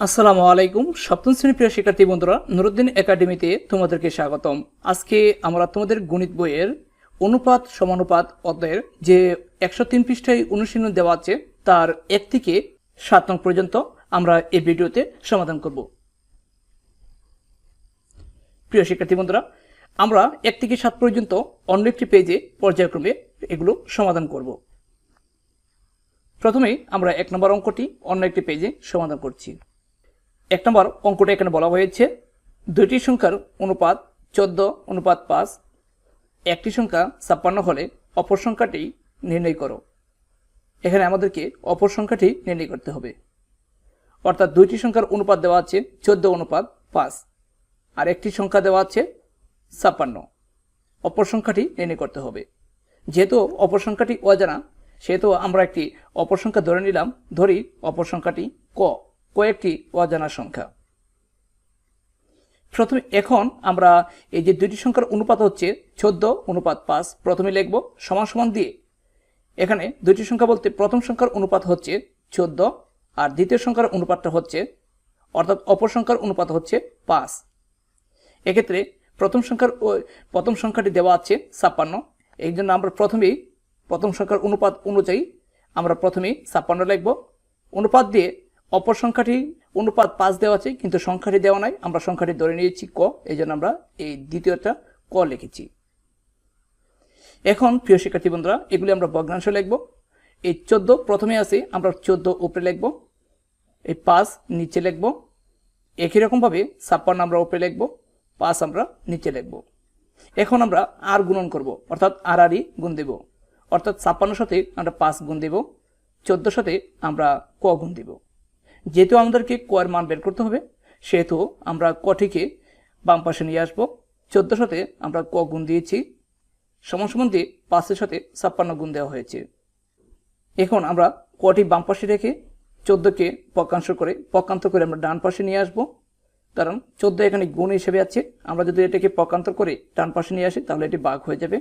আসসালামু আলাইকুম। সপ্তম শ্রেণির প্রিয় শিক্ষার্থী বন্ধুরা, নুরুদ্দিন একাডেমিতে তোমাদেরকে স্বাগতম। আজকে আমরা তোমাদের গণিত বইয়ের অনুপাত সমানুপাত অধ্যায়ের যে একশো তিন পৃষ্ঠায় অনুশীলন দেওয়া আছে, তার এক থেকে সাত নং পর্যন্ত আমরা এই ভিডিওতে সমাধান করব। প্রিয় শিক্ষার্থী বন্ধুরা, আমরা এক থেকে সাত পর্যন্ত অন্য একটি পেজে পর্যায়ক্রমে এগুলো সমাধান করব। প্রথমে আমরা এক নম্বর অঙ্কটি অন্য একটি পেজে সমাধান করছি। এক নম্বর অঙ্কটা এখানে বলা হয়েছে, দুইটি সংখ্যার অনুপাত চোদ্দ, অনুপাত পাঁচ, একটি সংখ্যা ছাপ্পান্ন হলে অপর সংখ্যাটি নির্ণয় করো। এখানে আমাদেরকে অপর সংখ্যাটি নির্ণয় করতে হবে। অর্থাৎ দুইটি সংখ্যার অনুপাত দেওয়া আছে চোদ্দ, অনুপাত পাঁচ, আর একটি সংখ্যা দেওয়া আছে ছাপ্পান্ন। অপর সংখ্যাটি নির্ণয় করতে হবে। যেহেতু অপর সংখ্যাটি অজানা, সেহেতু আমরা একটি অপর সংখ্যা ধরে নিলাম ধরি অপর সংখ্যাটি ক। কয়েকটি অজানা সংখ্যা। প্রথমে এখন আমরা এই যে দুটি সংখ্যার অনুপাত হচ্ছে চোদ্দ অনুপাত পাঁচ, প্রথমে লিখব সমান সমান দিয়ে। এখানে দুটি সংখ্যা বলতে প্রথম সংখ্যার অনুপাত হচ্ছে চোদ্দ আর দ্বিতীয় সংখ্যার অনুপাতটা হচ্ছে, অর্থাৎ অপর সংখ্যার অনুপাত হচ্ছে পাঁচ। এক্ষেত্রে প্রথম সংখ্যার প্রথম সংখ্যাটি দেওয়া আছে ছাপ্পান্ন। এই জন্য আমরা প্রথমেই প্রথম সংখ্যার অনুপাত অনুযায়ী আমরা প্রথমেই ছাপ্পান্ন লিখব। অনুপাত দিয়ে অপর সংখ্যাটি অনুপাত পাঁচ দেওয়া আছে, কিন্তু সংখ্যাটি দেওয়া নাই। আমরা সংখ্যাটি ধরে নিয়েছি ক এই জন্য আমরা এই দ্বিতীয়টা ক লিখেছি। এখন, প্রিয় শিক্ষার্থী বন্ধুরা, এগুলি আমরা ভগ্নাংশ লিখব। এই চোদ্দ প্রথমে আছে, আমরা চোদ্দ উপরে লিখব। এই পাঁচ নিচে লিখব। একই রকমভাবে ছাপ্পান্ন আমরা উপরে লিখব। পাঁচ আমরা নিচে লিখব। এখন আমরা আর গুণন করব, অর্থাৎ আর আরই গুণ দেব। অর্থাৎ ছাপ্পান্ন সাথে আমরা পাঁচ গুণ দেব। চোদ্দোর সাথে আমরা ক গুণ দেব। যেহেতু আমাদেরকে ক এর মান বের করতে হবে, সেহেতু আমরা কটিকে বাম পাশে নিয়ে আসব। চোদ্দোর সাথে আমরা ক গুণ দিয়েছি, সমান সমান দিয়ে পাঁচের সাথে ছাপ্পান্ন গুণ দেওয়া হয়েছে। এখন আমরা কটি বাম পাশে রেখে চোদ্দোকে পক্ষাংশ করে, পক্ষান্তর করে আমরা ডান পাশে নিয়ে আসব। কারণ চোদ্দ এখানে গুণ হিসেবে আছে, আমরা যদি এটাকে পক্ষান্তর করে ডান পাশে নিয়ে আসি, তাহলে এটি বাঘ হয়ে যাবে।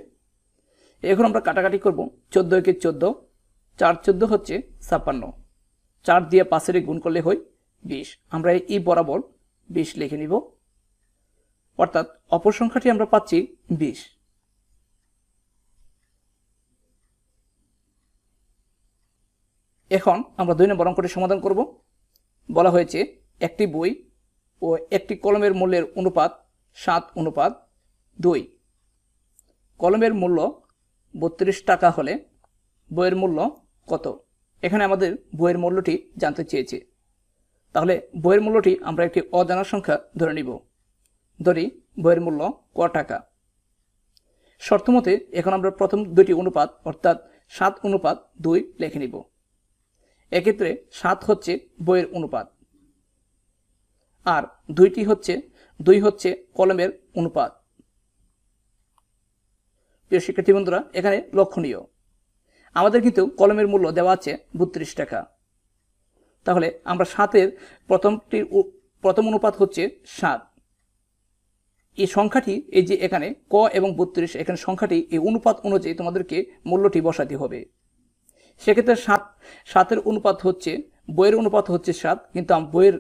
এখন আমরা কাটাকাটি করব চোদ্দ একে চোদ্দ, চার চোদ্দ হচ্ছে ছাপ্পান্ন। চার দিয়ে পাশের গুণ করলে হয় বিশ। আমরা এই বরাবর বিশ লিখে নিব। অর্থাৎ অপর সংখ্যাটি আমরা পাচ্ছি বিশ। এখন আমরা দুই নম্বর অঙ্কটি সমাধান করব। বলা হয়েছে একটি বই ও একটি কলমের মূল্যের অনুপাত সাত অনুপাত দুই। কলমের মূল্য বত্রিশ টাকা হলে বইয়ের মূল্য কত? এখানে আমাদের বইয়ের মূল্যটি জানতে চেয়েছে। তাহলে বইয়ের মূল্যটি আমরা একটি অজানা সংখ্যা ধরে নিব। ধরি বইয়ের মূল্য ক টাকা। শর্তমতে এখন আমরা প্রথম দুটি অনুপাত, অর্থাৎ সাত অনুপাত দুই লিখে নিব। এক্ষেত্রে সাত হচ্ছে বইয়ের অনুপাত। আর দুইটি হচ্ছে, দুই হচ্ছে কলমের অনুপাত। প্রিয় শিক্ষার্থী বন্ধুরা, এখানে লক্ষণীয়। আমাদের কিন্তু কলমের মূল্য দেওয়া আছে বত্রিশ টাকা। তাহলে আমরা সাতের প্রথমটির প্রথম অনুপাত হচ্ছে সাত। এই সংখ্যাটি এই যে এখানে ক এবং বত্রিশ, এখানে সংখ্যাটি এই অনুপাত অনুযায়ী তোমাদেরকে মূল্যটি বসাতে হবে। সেক্ষেত্রে সাত, সাতের অনুপাত হচ্ছে, বইয়ের অনুপাত হচ্ছে সাত, কিন্তু বইয়ের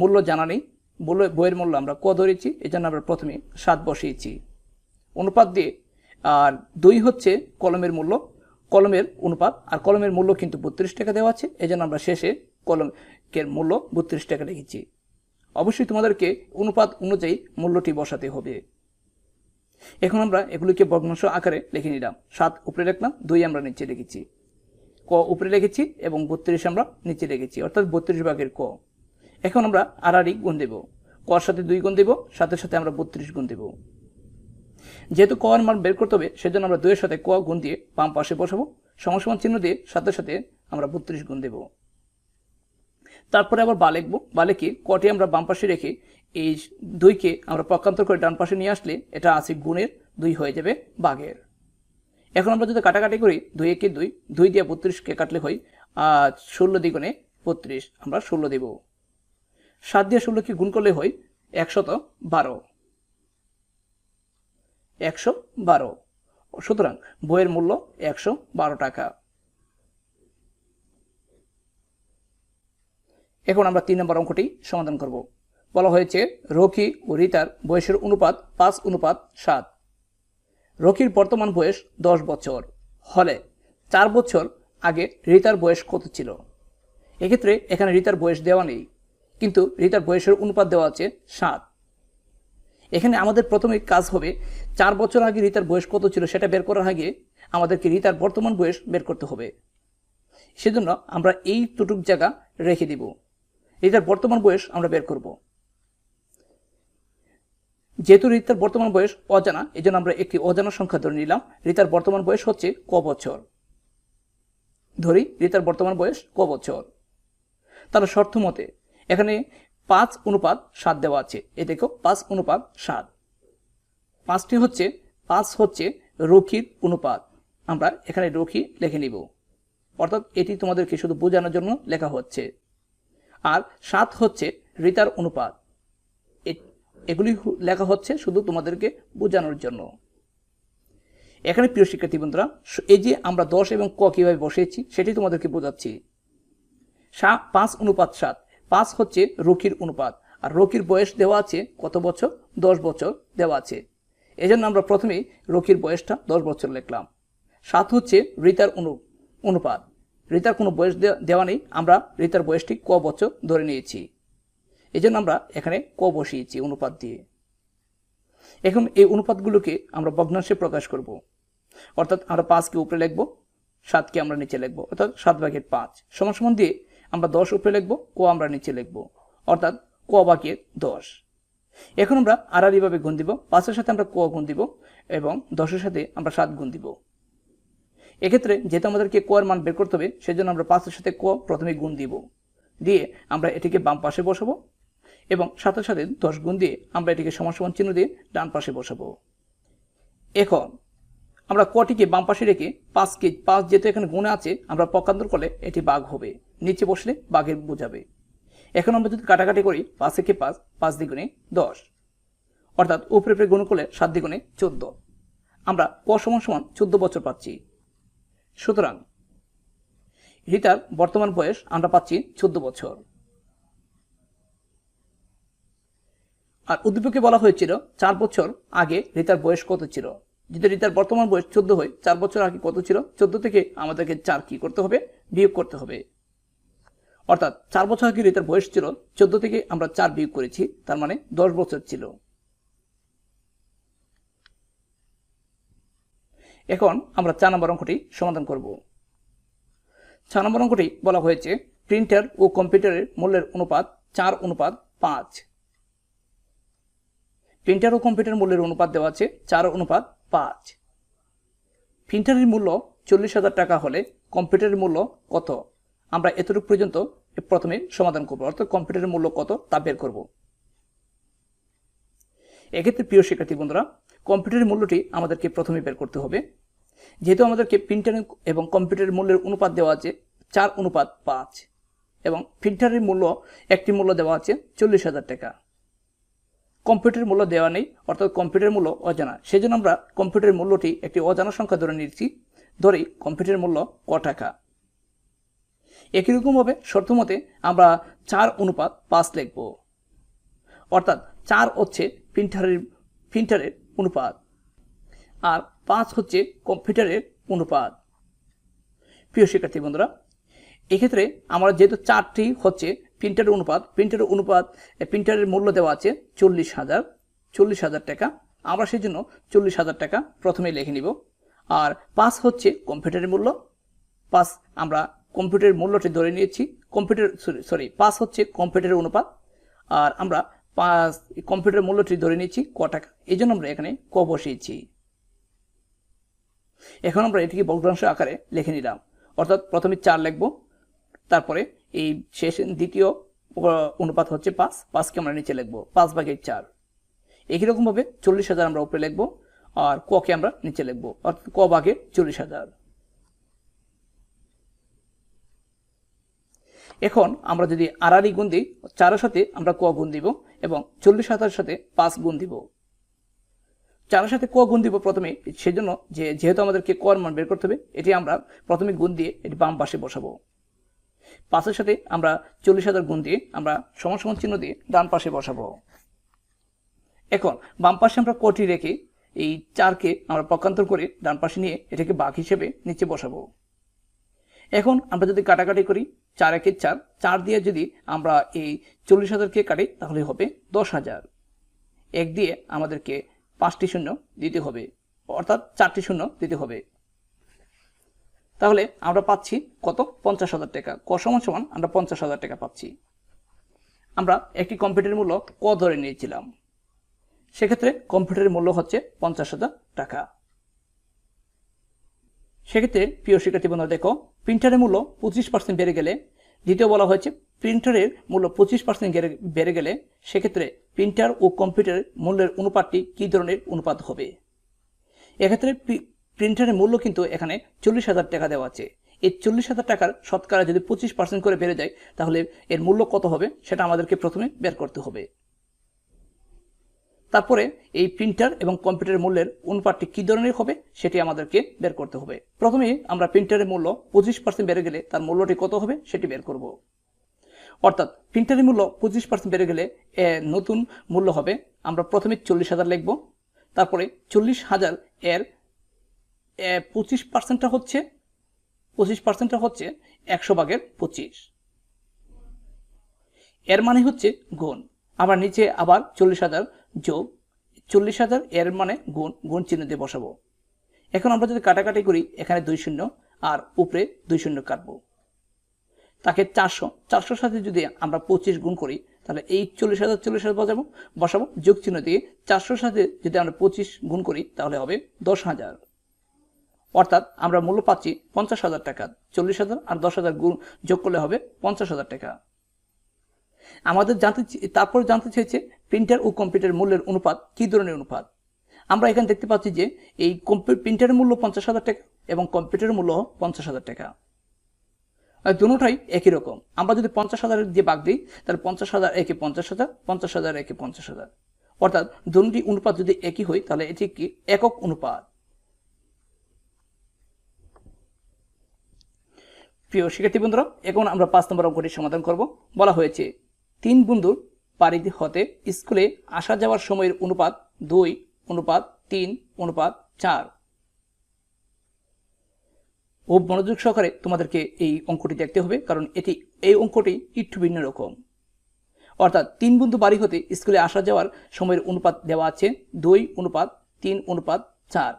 মূল্য জানা নেই। বইয়ের মূল্য আমরা ক ধরেছি এই জন্য আমরা প্রথমে সাত বসিয়েছি। অনুপাত দিয়ে, আর দুই হচ্ছে কলমের মূল্য কলমের অনুপাত আর কলমের মূল্য কিন্তু বত্রিশ টাকা দেওয়া আছে। এই জন্য আমরা শেষে কলমের মূল্য বত্রিশ টাকা লিখেছি অবশ্যই তোমাদেরকে অনুপাত অনুযায়ী মূল্যটি বসাতে হবে। এখন আমরা এগুলিকে ভগ্নাংশ আকারে লিখে নিলাম। সাত উপরে লিখলাম দুই আমরা নিচে লিখেছি ক উপরে লিখেছি এবং বত্রিশ আমরা নিচে লিখেছি অর্থাৎ বত্রিশ ভাগের ক। এখন আমরা আড়াআড়ি গুণ দেব। কর সাথে দুই গুণ দেব সাথে সাথে আমরা বত্রিশ গুণ দেব। যেহেতু ক এর মান বের করতে হবে, সেজন্য আমরা দুইয়ের সাথে ক গুণ দিয়ে বাম পাশে বসাবো। সমান চিহ্ন দিয়ে সাথে সাথে আমরা বত্রিশ গুণ দেব। তারপরে আবার বা লিখব। বা লিখে কটি আমরা বাম পাশে রেখে এই দুইকে আমরা পক্ষান্তর করে ডান পাশে নিয়ে আসলে এটা আছে গুণের, দুই হয়ে যাবে বাঘের। এখন আমরা যদি কাটাকাটি করি, দুই একে দুই দুই দিয়ে বত্রিশকে কাটলে হয় আর ষোলো দ্বিগুণে বত্রিশ, আমরা ষোলো দেব। সাত দিয়ে ষোলোকে গুণ করলে হয় একশত বারো। একশো বারো। সুতরাং বইয়ের মূল্য একশো বারো টাকা। এখন আমরা তিন নম্বর অঙ্কটি সমাধান করব। বলা হয়েছে, রকি ও রিতার বয়সের অনুপাত পাঁচ অনুপাত সাত। রকির বর্তমান বয়স দশ বছর। হলে চার বছর আগে রিতার বয়স কত ছিল? এক্ষেত্রে এখানে রিতার বয়স দেওয়া নেই, কিন্তু রিতার বয়সের অনুপাত দেওয়া আছে সাত। এখানে আমাদের প্রথমে কাজ হবে, চার বছর আগে রিতার বয়স কত ছিল সেটা বের করার আগে আমাদেরকে রিতার বর্তমান বয়স বের করতে হবে। সেজন্য আমরা এই দুটুক জায়গা রেখে দিব। রিতার বর্তমান বয়স আমরা বের করব। যেহেতু রিতার বর্তমান বয়স অজানা এই আমরা একটি অজানা সংখ্যা ধরে নিলাম। রিতার বর্তমান বয়স হচ্ছে ক বছর। ধরি, রিতার বর্তমান বয়স ক বছর। তাহলে শর্ত মতে, এখানে পাঁচ অনুপাত সাত দেওয়া আছে। এ দেখো, পাঁচ অনুপাত সাত। পাঁচটি হচ্ছে, পাঁচ হচ্ছে রকির অনুপাত। আমরা এখানে রকি লিখে নিব। অর্থাৎ এটি তোমাদেরকে শুধু বোঝানোর জন্য লেখা হচ্ছে। আর সাত হচ্ছে রিতার অনুপাত। এগুলি লেখা হচ্ছে শুধু তোমাদেরকে বোঝানোর জন্য। এখানে প্রিয় শিক্ষার্থী বন্ধুরা, এই যে আমরা দশ এবং ক কীভাবে বসিয়েছি, সেটি তোমাদেরকে বোঝাচ্ছি। সা, পাঁচ অনুপাত সাত। পাঁচ হচ্ছে রকির অনুপাত। আর রকির বয়স দেওয়া আছে কত বছর? দশ বছর দেওয়া আছে। এজন্য আমরা প্রথমেই রকির বয়সটা দশ বছর লিখলাম। সাত হচ্ছে রিতার অনু অনুপাত। রিতার কোনো বয়স দেওয়া নেই। আমরা রিতার বয়সটি ক বছর ধরে নিয়েছি। এজন্য আমরা এখানে ক বসিয়েছি অনুপাত দিয়ে। এখন এই অনুপাতগুলোকে আমরা ভগ্নাংশে প্রকাশ করব। অর্থাৎ আমরা পাঁচকে উপরে লিখব, সাতকে আমরা নিচে লিখব, অর্থাৎ সাত ভাগের পাঁচ। সমান সমান দিয়ে আমরা দশ উপরে লিখব, ক আমরা নিচে লিখব। অর্থাৎ ক ভাগের দশ। এখন আমরা আড়াআড়িভাবে গুণ দিব, পাঁচের সাথে আমরা ক গুণ দিব এবং দশের সাথে আমরা সাত গুণ দিব। এক্ষেত্রে যেহেতু আমাদেরকে ক এর মান বের করতে হবে, সেজন্য আমরা পাঁচের সাথে ক প্রথমে গুণ দিব। দিয়ে আমরা এটিকে বাম পাশে বসাবো এবং সাথে সাথে দশ গুণ দিয়ে আমরা এটিকে সমান সমান চিহ্ন দিয়ে ডান পাশে বসাবো। এখন আমরা কটিকে বাম পাশে রেখে পাঁচ পাঁচকে পাঁচ যেহেতু এখানে গুণে আছে, আমরা পক্ষান্তর করলে এটি বাঘ হবে। নিচে বসলে বাঘের বোঝাবে। এখন আমরা যদি কাটাকাটি করি পাঁচ একে পাঁচ পাঁচ দ্বিগুণে দশ। অর্থাৎ উপরে উপরে গুণ করলে সাত দ্বিগুণে চোদ্দ। আমরা ক সমান সমান চোদ্দ বছর পাচ্ছি। সুতরাং রিতার বর্তমান বয়স আমরা পাচ্ছি চোদ্দ বছর। আর উদ্দীপকে বলা হয়েছিল, চার বছর আগে রিতার বয়স কত ছিল? যদি রিতার বর্তমান বয়স চোদ্দ হয়, চার বছর আগে কত ছিল? চোদ্দ থেকে আমাদেরকে চার কি করতে হবে? বিয়োগ করতে হবে। অর্থাৎ চার বছর আগে রিতার বয়স ছিল, চোদ্দ থেকে আমরা চার বিয়োগ করেছি, তার মানে দশ বছর ছিল। এখন আমরা চার নম্বর অঙ্কটি সমাধান করব। চার নম্বর অঙ্কটি বলা হয়েছে প্রিন্টার ও কম্পিউটারের মূল্যের অনুপাত চার অনুপাত পাঁচ। প্রিন্টার ও কম্পিউটার মূল্যের অনুপাত দেওয়া আছে, চার অনুপাত পাঁচ। প্রিন্টারের মূল্য চল্লিশ হাজার টাকা হলে কম্পিউটারের মূল্য কত? আমরা এতটুকু পর্যন্ত প্রথমে সমাধান করব, অর্থাৎ কম্পিউটারের মূল্য কত তা বের করব। এক্ষেত্রে প্রিয় শিক্ষার্থী বন্ধুরা কম্পিউটারের মূল্যটি আমাদেরকে প্রথমে বের করতে হবে। যেহেতু আমাদেরকে প্রিন্টার এবং কম্পিউটারের মূল্যের অনুপাত দেওয়া আছে চার অনুপাত পাঁচ, এবং প্রিন্টারের মূল্য একটি মূল্য দেওয়া আছে চল্লিশ হাজার টাকা। কম্পিউটারের মূল্য দেওয়া নেই, অর্থাৎ কম্পিউটার মূল্য অজানা। সেই জন্য আমরা কম্পিউটারের মূল্যটি একটি অজানা সংখ্যা ধরে নিচ্ছি ধরেই কম্পিউটারের মূল্য ক টাকা। একই রকমভাবে শর্ত মতে আমরা চার অনুপাত পাঁচ লিখব। অর্থাৎ চার হচ্ছে প্রিন্টারের প্রিন্টারের অনুপাত। আর পাঁচ হচ্ছে কম্পিউটারের অনুপাত। প্রিয় শিক্ষার্থী বন্ধুরা, এক্ষেত্রে আমরা যেহেতু চারটি হচ্ছে প্রিন্টারের অনুপাত প্রিন্টারের অনুপাত প্রিন্টারের মূল্য দেওয়া আছে চল্লিশ হাজার চল্লিশ হাজার টাকা। আমরা সেই জন্য চল্লিশ হাজার টাকা প্রথমে লিখে নিব। আর পাঁচ হচ্ছে কম্পিউটারের মূল্য। পাঁচ আমরা কম্পিউটারের মূল্যটি ধরে নিয়েছি। কম্পিউটার সরি সরি পাঁচ হচ্ছে কম্পিউটারের অনুপাত। আর আমরা পাঁচ কম্পিউটারের মূল্যটি ধরে নিয়েছি ক টাকা। এই জন্য আমরা এখানে ক বসিয়েছি। এখন আমরা এটিকে ভগ্নাংশ আকারে লিখে নিলাম। অর্থাৎ প্রথমে চার লিখব, তারপরে এই শেষ দ্বিতীয় অনুপাত হচ্ছে পাঁচ। পাঁচকে আমরা নিচে লিখব। পাঁচ ভাগের চার। একই রকমভাবে চল্লিশ হাজার আমরা উপরে লিখব আর ককে আমরা নিচে লিখব। অর্থাৎ ক ভাগের চল্লিশ হাজার। এখন আমরা যদি আড়াআড়ি গুণ দিই, চারের সাথে আমরা ক গুণ দিব এবং চল্লিশ হাজারের সাথে পাঁচ গুণ দিব। চারের সাথে ক গুণ দিব প্রথমে, সেজন্য যে যেহেতু আমাদেরকে কর মান বের করতে হবে, এটি আমরা প্রথমে গুণ দিয়ে এটি বাম পাশে বসাবো। পাঁচের সাথে আমরা চল্লিশ হাজার গুণ দিয়ে আমরা সমান সমান চিহ্ন দিয়ে ডান পাশে বসাবো। এখন বাম পাশে আমরা কটি রেখে এই চারকে আমরা পক্ষান্তর করে ডান পাশে নিয়ে এটাকে বাঘ হিসেবে নিচে বসাবো। এখন আমরা যদি কাটাকাটি করি, চার একের চার চার দিয়ে যদি আমরা এই চল্লিশ হাজারকে কাটি, তাহলে হবে দশ হাজার। এক দিয়ে আমাদেরকে পাঁচটি শূন্য দিতে হবে, অর্থাৎ চারটি শূন্য দিতে হবে। তাহলে আমরা পাচ্ছি কত? পঞ্চাশ হাজার টাকা। ক সমান সমান আমরা পঞ্চাশ হাজার টাকা পাচ্ছি। আমরা একটি কম্পিউটারের মূল্য ক ধরে নিয়েছিলাম। সেক্ষেত্রে কম্পিউটারের মূল্য হচ্ছে পঞ্চাশ হাজার টাকা। সেক্ষেত্রে প্রিয় শিক্ষার্থী বন্ধুরা, দেখো প্রিন্টারের মূল্য পঁচিশ পার্সেন্ট বেড়ে গেলে, দ্বিতীয় বলা হয়েছে প্রিন্টারের মূল্য পঁচিশ পার্সেন্ট বেড়ে গেলে, সেক্ষেত্রে প্রিন্টার ও কম্পিউটারের মূল্যের অনুপাতটি কী ধরনের অনুপাত হবে? এক্ষেত্রে প্রিন্টারের মূল্য কিন্তু এখানে চল্লিশ হাজার টাকা দেওয়া আছে। এই চল্লিশ হাজার টাকার শতকরা যদি পঁচিশ পার্সেন্ট করে বেড়ে যায়, তাহলে এর মূল্য কত হবে সেটা আমাদেরকে প্রথমে বের করতে হবে। তারপরে এই প্রিন্টার এবং কম্পিউটারের মূল্যের অনুপাতটি কী ধরনের হবে সেটি আমাদেরকে বের করতে হবে। প্রথমে আমরা প্রিন্টারের মূল্য পঁচিশ পার্সেন্ট বেড়ে গেলে তার মূল্যটি কত হবে সেটি বের করব। অর্থাৎ প্রিন্টারের মূল্য পঁচিশ পার্সেন্ট বেড়ে গেলে নতুন মূল্য হবে। আমরা প্রথমে চল্লিশ হাজার লিখব, তারপরে চল্লিশ হাজার এর পঁচিশ পার্সেন্টটা হচ্ছে, পঁচিশ পার্সেন্টটা হচ্ছে একশো ভাগের পঁচিশ। এর মানে হচ্ছে গুণ। আবার নিচে আবার চল্লিশ হাজার যোগ, চল্লিশ হাজার এর মানে গুণ গুণ চিহ্ন দিয়ে বসাবো। এখন আমরা যদি কাটাকাটি করি, এখানে দুই শূন্য আর উপরে দুই শূন্য কাটবো। তাকে চারশো, চারশোর সাথে যদি আমরা পঁচিশ গুণ করি, তাহলে এই চল্লিশ হাজার চল্লিশ হাজার বসাবো বসাবো, যোগ চিহ্ন দিয়ে চারশোর সাথে যদি আমরা পঁচিশ গুণ করি, তাহলে হবে দশ হাজার। অর্থাৎ আমরা মূল্য পাচ্ছি পঞ্চাশ হাজার টাকা, চল্লিশ হাজার আর দশ হাজার গুণ যোগ করলে হবে পঞ্চাশ হাজার টাকা। আমাদের জানতে তারপর জানতে চেয়েছে প্রিন্টার ও কম্পিউটার মূল্যের অনুপাত, কী ধরনের অনুপাত? আমরা এখানে দেখতে পাচ্ছি যে এই প্রিন্টারের মূল্য পঞ্চাশ হাজার টাকা এবং কম্পিউটারের মূল্য পঞ্চাশ হাজার টাকা। দুটাই একই রকম। আমরা যদি পঞ্চাশ হাজারের দিয়ে বাগ দিই, তাহলে পঞ্চাশ হাজার একে পঞ্চাশ হাজার পঞ্চাশ হাজার একে পঞ্চাশ হাজার। অর্থাৎ দুটি অনুপাত যদি একই হয়, তাহলে এটি কি একক অনুপাত। প্রিয় শিক্ষার্থী বন্ধুরা, এখন আমরা পাঁচ নম্বর অঙ্কটি সমাধান করব। বলা হয়েছে, তিন বন্ধুর বাড়ি হতে স্কুলে আসা যাওয়ার সময়ের অনুপাত দুই, অনুপাত তিন, অনুপাত চার। ও মনোযোগ সহকারে তোমাদেরকে এই অঙ্কটি দেখতে হবে, কারণ এটি, এই অঙ্কটি একটু ভিন্ন রকম। অর্থাৎ তিন বন্ধু বাড়ি হতে স্কুলে আসা যাওয়ার সময়ের অনুপাত দেওয়া আছে দুই, অনুপাত তিন, অনুপাত চার।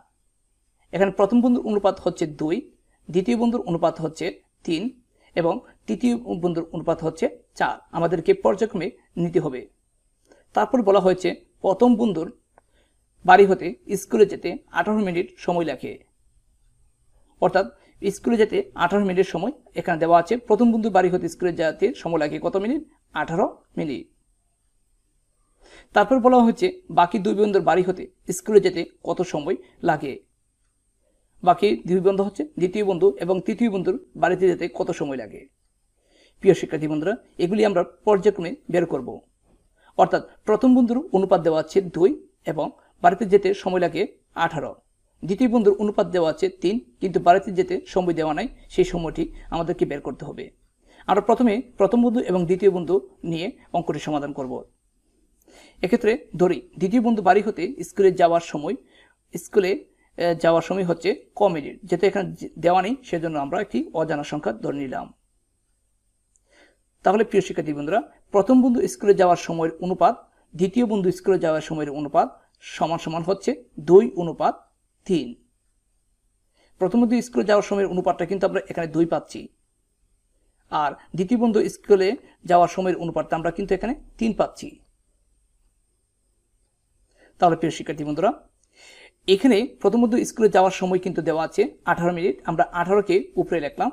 এখানে প্রথম বন্ধুর অনুপাত হচ্ছে দুই, দ্বিতীয় বন্ধুর অনুপাত হচ্ছে তিন এবং তৃতীয় বন্ধুর অনুপাত হচ্ছে চার। আমাদেরকে পর্যায়ক্রমে নিতে হবে। তারপর বলা হয়েছে, প্রথম বন্ধুর বাড়ি হতে স্কুলে যেতে আঠারো মিনিট সময় লাগে। অর্থাৎ স্কুলে যেতে আঠারো মিনিট সময়। এখানে দেওয়া আছে, প্রথম বন্ধুর বাড়ি হতে স্কুলে যেতে সময় লাগে কত মিনিট? আঠারো মিনিট। তারপর বলা হয়েছে, বাকি দুই বন্ধুর বাড়ি হতে স্কুলে যেতে কত সময় লাগে? বাকি দুই বন্ধু হচ্ছে দ্বিতীয় বন্ধু এবং তৃতীয় বন্ধুর বাড়িতে যেতে কত সময় লাগে? প্রিয় শিক্ষার্থী বন্ধুরা, এগুলি আমরা পর্যায়ক্রমে বের করব। অর্থাৎ প্রথম বন্ধুর অনুপাত দেওয়া আছে দুই এবং বাড়িতে যেতে সময় লাগে আঠারো। দ্বিতীয় বন্ধুর অনুপাত দেওয়া আছে তিন, কিন্তু বাড়িতে যেতে সময় দেওয়া নাই, সেই সময়টি আমাদেরকে বের করতে হবে। আমরা প্রথমে প্রথম বন্ধু এবং দ্বিতীয় বন্ধু নিয়ে অঙ্কটি সমাধান করব। এক্ষেত্রে ধরি, দ্বিতীয় বন্ধু বাড়ি হতে স্কুলে যাওয়ার সময় স্কুলে যাওয়ার সময় হচ্ছে ক মিনিট যেহেতু এখানে দেওয়া নেই, সেজন্য আমরা একটি অজানা সংখ্যা ধরে নিলাম। তাহলে প্রিয় শিক্ষার্থী বন্ধুরা, প্রথম বন্ধু স্কুলে যাওয়ার সময়ের অনুপাত, দ্বিতীয় বন্ধু স্কুলে যাওয়ার সময়ের অনুপাত সমান সমান হচ্ছে দুই অনুপাত তিন। প্রথম বন্ধু স্কুলে যাওয়ার সময়ের অনুপাতটা কিন্তু আমরা এখানে দুই পাচ্ছি। আর দ্বিতীয় বন্ধু স্কুলে যাওয়ার সময়ের অনুপাতটা আমরা কিন্তু এখানে তিন পাচ্ছি। তাহলে প্রিয় শিক্ষার্থী বন্ধুরা এখানে প্রথমত স্কুলে যাওয়ার সময় কিন্তু দেওয়া আছে আঠারো মিনিট, আমরা আঠারোকে উপরে লিখলাম।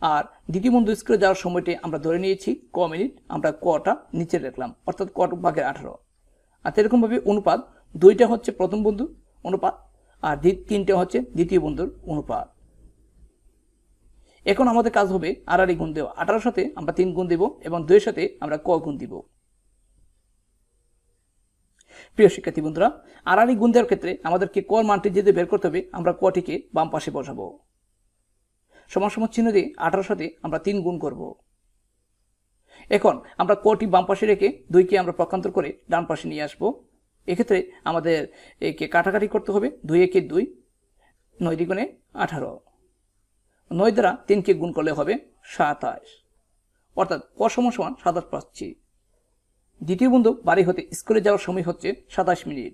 আর দ্বিতীয় বন্ধু স্কুলে যাওয়ার সময়টি আমরা ধরে নিয়েছি, ক মিনিট, আমরা কটা নিচে রাখলাম অর্থাৎ ক ভাগের আঠারো। আর এরকমভাবে অনুপাত, দুইটা হচ্ছে প্রথম বন্ধু অনুপাত, আর তিনটা হচ্ছে দ্বিতীয় বন্ধুর অনুপাত। এখন আমাদের কাজ হবে আড়াআড়ি গুণ দেওয়া। আঠারোর সাথে আমরা তিন গুণ দেব এবং দুইয়ের সাথে আমরা ক গুণ দিব। প্রিয় শিক্ষার্থী বন্ধুরা, আড়াআড়ি গুণ দেওয়ার ক্ষেত্রে আমাদেরকে কর মানটি যদি বের করতে হবে, আমরা কটিকে বাম পাশে বসাবো। সমান সমান চিহ্ন দিয়ে আঠারো সাথে আমরা তিন গুণ করব। এখন আমরা কটি বাম পাশে রেখে দুইকে আমরা পক্ষান্তর করে ডান পাশে নিয়ে আসব। এক্ষেত্রে আমাদের একে কাটাকাটি করতে হবে, দুই একে দুই, নয় দ্বিগুণে আঠারো। নয় দ্বারা তিনকে গুণ করলে হবে সাতাশ। অর্থাৎ ক সমান সমান সাতাশ পাচ্ছি। দ্বিতীয় বন্ধু, বাড়ি হতে স্কুলে যাওয়ার সময় হচ্ছে সাতাশ মিনিট।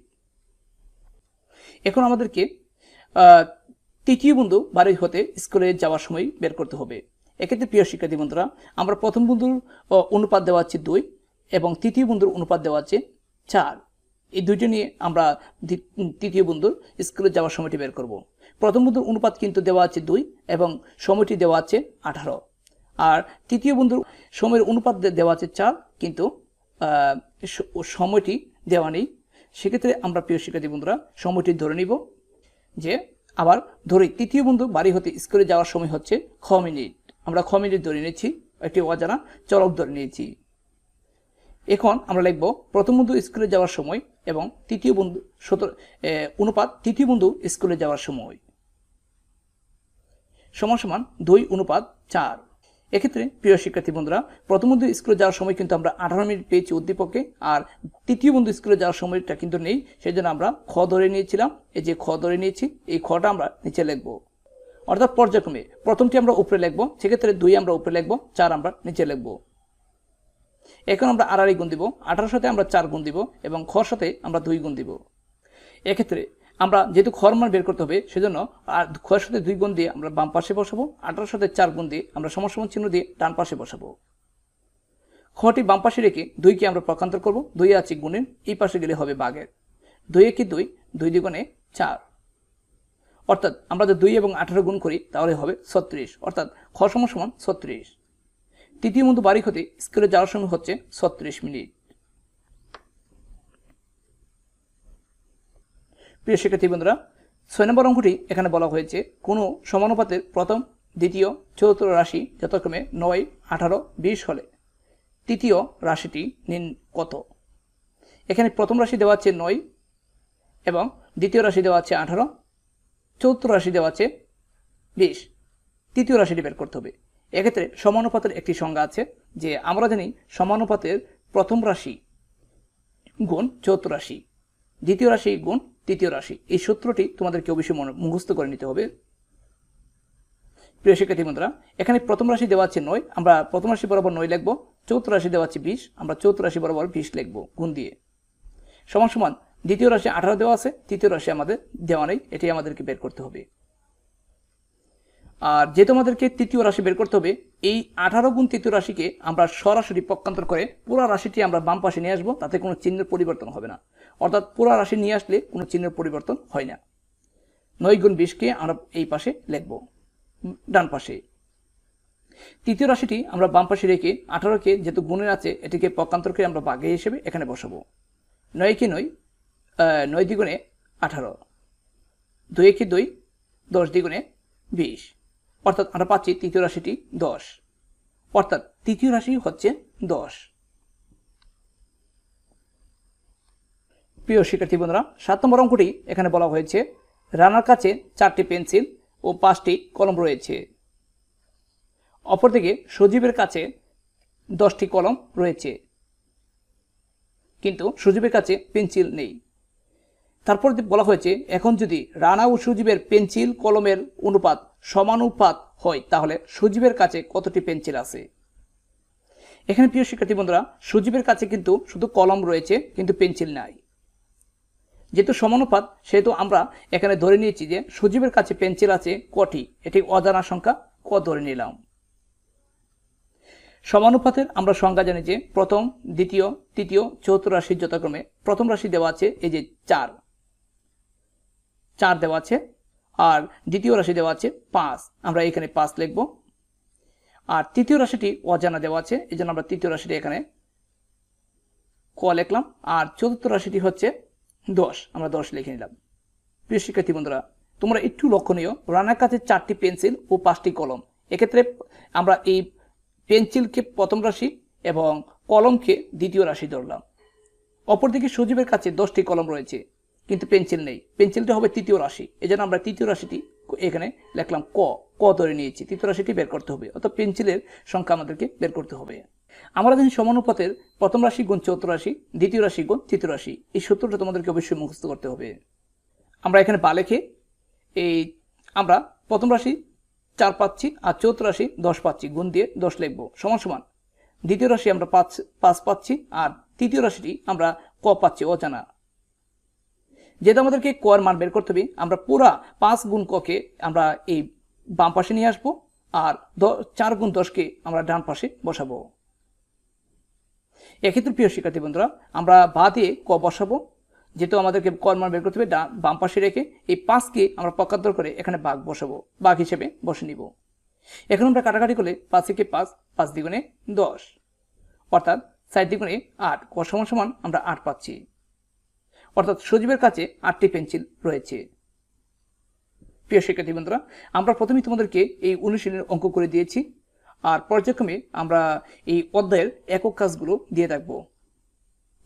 এখন আমাদেরকে তৃতীয় বন্ধু, বাড়ি হতে স্কুলে যাওয়ার সময় বের করতে হবে। এক্ষেত্রে প্রিয় শিক্ষার্থী বন্ধুরা, আমরা প্রথম বন্ধুর অনুপাত দেওয়া হচ্ছে দুই এবং তৃতীয় বন্ধুর অনুপাত দেওয়া আছে চার। এই দুইটা নিয়ে আমরা তৃতীয় বন্ধুর স্কুলে যাওয়ার সময়টি বের করব। প্রথম বন্ধুর অনুপাত কিন্তু দেওয়া আছে দুই এবং সময়টি দেওয়া আছে আঠারো। আর তৃতীয় বন্ধুর সময়ের অনুপাত দেওয়া আছে চার, কিন্তু সময়টি দেওয়া নেই। সেক্ষেত্রে আমরা প্রিয় শিক্ষার্থী বন্ধুরা, সময়টি ধরে নিব যে আবার ধরে তৃতীয় বন্ধু বাড়ি হতে স্কুলে যাওয়ার সময় হচ্ছে খ মিনিট। আমরা খ মিনিট ধরে নিয়েছি, একটি অজানা চলক ধরে নিয়েছি। এখন আমরা লিখব প্রথম বন্ধু স্কুলে যাওয়ার সময় এবং তৃতীয় বন্ধু সতেরো অনুপাত তৃতীয় বন্ধু স্কুলে যাওয়ার সময়। সমান সমান দুই অনুপাত চার। এক্ষেত্রে, প্রিয় শিক্ষার্থী বন্ধুরা, প্রথম বন্ধু স্কুলে যাওয়ার সময় কিন্তু আমরা আঠারো মিনিট পেয়েছি উদ্দীপকে, আর তৃতীয় বন্ধু স্কুলে যাওয়ার সময়টা কিন্তু নেই সেই জন্য আমরা খ ধরে নিয়েছিলাম। এই যে খ ধরে নিয়েছি, এই খটা আমরা নিচে লিখব। অর্থাৎ পর্যায়ক্রমে, প্রথমটি আমরা উপরে লিখব, সেক্ষেত্রে দুই আমরা উপরে লিখব, চার আমরা নিচে লিখব। এখন আমরা আড়াই গুণ দিব আঠারো সাথে আমরা চার গুণ দিব, এবং খর সাথে আমরা দুই গুণ দিব। এক্ষেত্রে আমরা যেহেতু খর মান বের করতে হবে, সেজন্য আর খয়ের সাথে দুই গুণ দিয়ে আমরা বাম পাশে বসাবো আঠারোর সাথে চার গুণ দিয়ে আমরা সমসমান চিহ্ন দিয়ে ডান পাশে বসাবো। খটি বাম পাশে রেখে দুইকে আমরা প্রকান্তর করব দুই আছে গুণের এই পাশে গেলে হবে বাঘের। দুই একে দুই দুই দ্বিগুণে চার। অর্থাৎ আমরা যদি দুই এবং আঠারো গুণ করি, তাহলে হবে ছত্রিশ। অর্থাৎ খ সমান ছত্রিশ। তৃতীয় বন্ধু বাড়ি হতে স্কুলে যাওয়ার সময় হচ্ছে ছত্রিশ মিনিট। প্রিয় শিক্ষার্থী বন্ধুরা, ছয় নম্বর অঙ্কটি এখানে বলা হয়েছে, কোনো সমানুপাতের প্রথম, দ্বিতীয়, চতুর্থ রাশি যথাক্রমে নয়, আঠারো, বিশ হলে। তৃতীয় রাশিটি নিন কত? এখানে প্রথম রাশি দেওয়া আছে নয় এবং দ্বিতীয় রাশি দেওয়া আছে আঠারো, চতুর্থ রাশি দেওয়া আছে বিশ। তৃতীয় রাশিটি বের করতে হবে। এক্ষেত্রে সমানুপাতের একটি সংজ্ঞা আছে যে আমরা জানি সমানুপাতের প্রথম রাশি গুণ চতুর্থ রাশি, দ্বিতীয় রাশি গুণ তৃতীয় রাশি। এই সূত্রটি তোমাদেরকে অবশ্যই মুখস্থ করে নিতে হবে। প্রিয় শিক্ষার্থী বন্ধুরা, এখানে প্রথম রাশি দেওয়া আছে নয়, আমরা প্রথম রাশি বরাবর নয় লিখব চৌথ রাশি দেওয়া আছে বিশ, আমরা চৌথ রাশি বরাবর বিশ লিখব, গুণ দিয়ে। সমান সমান, দ্বিতীয় রাশি আঠারো দেওয়া আছে, তৃতীয় রাশি আমাদের দেওয়া নেই এটি আমাদেরকে বের করতে হবে। আর যেহেতু আমাদেরকে তৃতীয় রাশি বের করতে হবে, এই আঠারো গুণ তৃতীয় রাশিকে আমরা সরাসরি পক্ষান্তর করে পুরো রাশিটি আমরা বাম পাশে নিয়ে আসব, তাতে কোনো চিহ্নের পরিবর্তন হবে না। অর্থাৎ পুরো রাশি নিয়ে আসলে কোনো চিহ্নের পরিবর্তন হয় না। নয় গুণ বিশকে আমরা এই পাশে লিখব, ডান পাশে। তৃতীয় রাশিটি আমরা বাম পাশে রেখে আঠারোকে যেহেতু গুণের আছে, এটিকে পক্ষান্তর করে আমরা বাঘে হিসেবে এখানে বসাবো। নয় কি নয় নয় দ্বিগুণে আঠারো দুই কি দুই, দশ দ্বিগুণে বিশ। অর্থাৎ আমরা পাচ্ছি তৃতীয় রাশিটি দশ। অর্থাৎ তৃতীয় রাশি হচ্ছে দশ। প্রিয় শিক্ষার্থী বন্ধুরা, সাত নম্বর অঙ্কটি এখানে বলা হয়েছে, রানার কাছে চারটি পেন্সিল ও পাঁচটি কলম রয়েছে। অপরদিকে সজীবের কাছে দশটি কলম রয়েছে। কিন্তু সজীবের কাছে পেন্সিল নেই। তারপর বলা হয়েছে, এখন যদি রানা ও সুজীবের পেন্সিল, কলমের অনুপাত সমানুপাত হয়, তাহলে সুজীবের কাছে কতটি পেন্সিল আছে? এখানে প্রিয় শিক্ষার্থী বন্ধুরা, সুজীবের কাছে কিন্তু শুধু কলম রয়েছে, কিন্তু পেন্সিল নাই। যেহেতু সমানুপাত, সেহেতু আমরা এখানে ধরে নিয়েছি যে সুজীবের কাছে পেন্সিল আছে কটি। এটি অজানা সংখ্যা, ক ধরে নিলাম। সমানুপাতের আমরা সংজ্ঞা জানি যে প্রথম, দ্বিতীয়, তৃতীয়, চতুর্থ রাশির যথাক্রমে প্রথম রাশি দেওয়া আছে, এই যে চার। চার দেওয়া আছে, আর দ্বিতীয় রাশি দেওয়া আছে পাঁচ। আমরা এখানে পাঁচ লিখব। আর তৃতীয় রাশিটি অজানা দেওয়া আছে এই জন্য আমরা তৃতীয় রাশিটি এখানে ক লিখলাম। আর চতুর্থ রাশিটি হচ্ছে দশ, আমরা দশ লিখে নিলাম। প্রিয় শিক্ষার্থী বন্ধুরা, তোমরা একটু লক্ষণীয় রানার কাছে চারটি পেন্সিল ও পাঁচটি কলম। এক্ষেত্রে আমরা এই পেন্সিলকে প্রথম রাশি এবং কলমকে দ্বিতীয় রাশি ধরলাম। অপরদিকে সজীবের কাছে দশটি কলম রয়েছে। কিন্তু পেন্সিল নেই। পেন্সিলটা হবে তৃতীয় রাশি। এই জন্য আমরা তৃতীয় রাশিটি এখানে লিখলাম ক। ক ধরে নিয়েছি। তৃতীয় রাশিটি বের করতে হবে। অর্থাৎ পেন্সিলের সংখ্যা আমাদেরকে বের করতে হবে। আমরা জানি সমানুপাতের প্রথম রাশি গুণ চৌদ্দ রাশি, দ্বিতীয় রাশি গুণ তৃতীয় রাশি। এই সূত্রটা তোমাদেরকে অবশ্যই মুখস্থ করতে হবে। আমরা এখানে বা লেখে এই আমরা প্রথম রাশি চার পাচ্ছি আর চৌদ্দ রাশি দশ পাচ্ছি। গুণ দিয়ে দশ লিখব। সমান সমান। দ্বিতীয় রাশি আমরা পাঁচ পাঁচ পাচ্ছি আর তৃতীয় রাশিটি আমরা ক পাচ্ছি অজানা। যেহেতু আমাদেরকে ক এর মান বের করতে হবে, আমরা পুরা পাঁচ গুণ ককে আমরা এই বাম পাশে নিয়ে আসব আর চার গুণ দশকে আমরা ডান পাশে বসাবো। এক্ষেত্রে প্রিয় শিক্ষার্থী বন্ধুরা, আমরা বা দিয়ে ক বসাবো। যেহেতু আমাদেরকে কর মান বের করতে হবে বাম পাশে রেখে এই পাঁচকে আমরা পক্ষান্তর করে এখানে বাঘ বসাবো, বাঘ হিসেবে বসে নিব। এখন আমরা কাটাকাটি করলে পাঁচ থেকে পাঁচ পাঁচ দ্বিগুণে দশ, অর্থাৎ চার দ্বিগুণে আট, ক সমান সমান আমরা আট পাচ্ছি। অর্থাৎ সজীবের কাছে আটটি পেন্সিল রয়েছে। প্রিয় শিক্ষার্থী বন্ধুরা, আমরা প্রথমেই তোমাদেরকে এই অনুশীলনের অঙ্ক করে দিয়েছি, আর পর্যায়ক্রমে আমরা এই অধ্যায়ের একক কাজগুলো দিয়ে থাকব।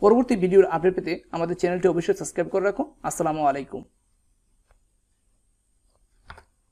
পরবর্তী ভিডিওর আপডেট পেতে আমাদের চ্যানেলটি অবশ্যই সাবস্ক্রাইব করে রাখো। আসসালামু আলাইকুম।